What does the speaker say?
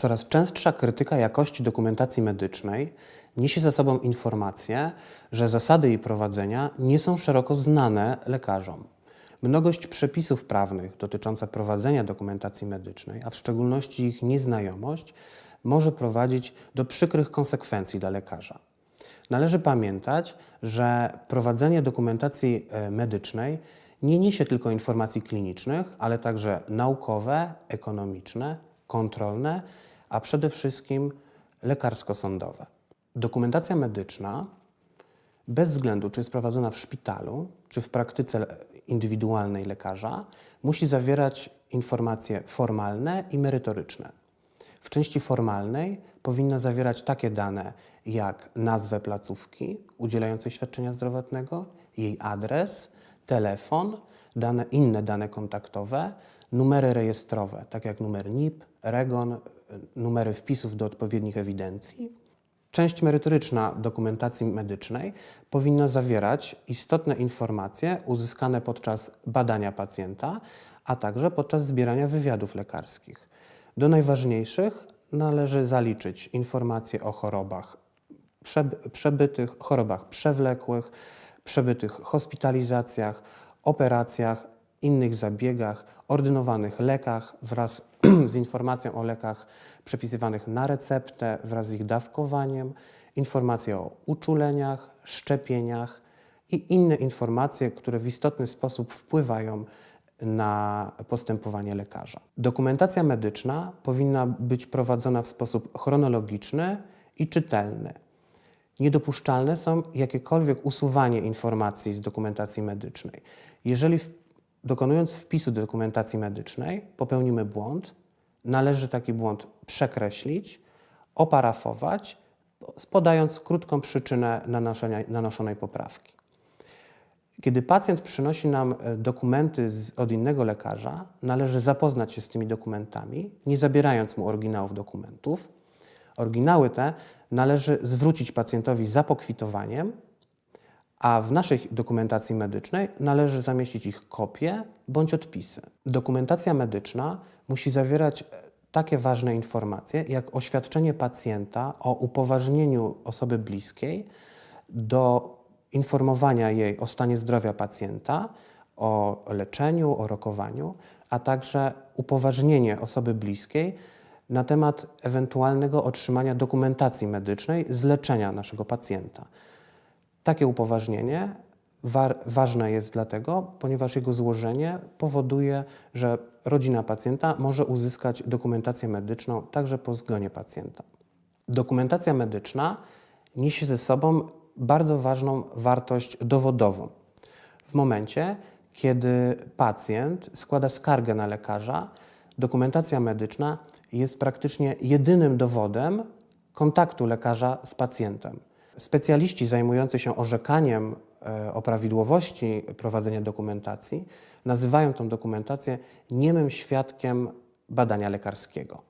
Coraz częstsza krytyka jakości dokumentacji medycznej niesie za sobą informację, że zasady jej prowadzenia nie są szeroko znane lekarzom. Mnogość przepisów prawnych dotycząca prowadzenia dokumentacji medycznej, a w szczególności ich nieznajomość, może prowadzić do przykrych konsekwencji dla lekarza. Należy pamiętać, że prowadzenie dokumentacji e, medycznej nie niesie tylko informacji klinicznych, ale także naukowe, ekonomiczne, kontrolne, a przede wszystkim lekarsko-sądowe. Dokumentacja medyczna, bez względu czy jest prowadzona w szpitalu, czy w praktyce indywidualnej lekarza, musi zawierać informacje formalne i merytoryczne. W części formalnej powinna zawierać takie dane jak nazwę placówki udzielającej świadczenia zdrowotnego, jej adres, telefon, dane, inne dane kontaktowe, numery rejestrowe, tak jak numer NIP, REGON, y, numery wpisów do odpowiednich ewidencji. Część merytoryczna dokumentacji medycznej powinna zawierać istotne informacje uzyskane podczas badania pacjenta, a także podczas zbierania wywiadów lekarskich. Do najważniejszych należy zaliczyć informacje o chorobach przeb- przebytych, chorobach przewlekłych, przebytych hospitalizacjach, operacjach, innych zabiegach, ordynowanych lekach wraz z informacją o lekach przepisywanych na receptę wraz z ich dawkowaniem, informacje o uczuleniach, szczepieniach i inne informacje, które w istotny sposób wpływają na postępowanie lekarza. Dokumentacja medyczna powinna być prowadzona w sposób chronologiczny i czytelny. Niedopuszczalne są jakiekolwiek usuwanie informacji z dokumentacji medycznej. Jeżeli dokonując wpisu do dokumentacji medycznej popełnimy błąd, należy taki błąd przekreślić, oparafować, podając krótką przyczynę nanoszonej poprawki. Kiedy pacjent przynosi nam e, dokumenty z, od innego lekarza, należy zapoznać się z tymi dokumentami, nie zabierając mu oryginałów dokumentów. Oryginały te należy zwrócić pacjentowi za pokwitowaniem, a w naszej dokumentacji medycznej należy zamieścić ich kopie bądź odpisy. Dokumentacja medyczna musi zawierać e, takie ważne informacje, jak oświadczenie pacjenta o upoważnieniu osoby bliskiej do informowania jej o stanie zdrowia pacjenta, o leczeniu, o rokowaniu, a także upoważnienie osoby bliskiej na temat ewentualnego otrzymania dokumentacji medycznej z leczenia naszego pacjenta. Takie upoważnienie wa- ważne jest dlatego, ponieważ jego złożenie powoduje, że rodzina pacjenta może uzyskać dokumentację medyczną także po zgonie pacjenta. Dokumentacja medyczna niesie ze sobą bardzo ważną wartość dowodową. W momencie, kiedy pacjent składa skargę na lekarza, dokumentacja medyczna jest praktycznie jedynym dowodem kontaktu lekarza z pacjentem. Specjaliści zajmujący się orzekaniem e, o prawidłowości prowadzenia dokumentacji nazywają tę dokumentację niemym świadkiem badania lekarskiego.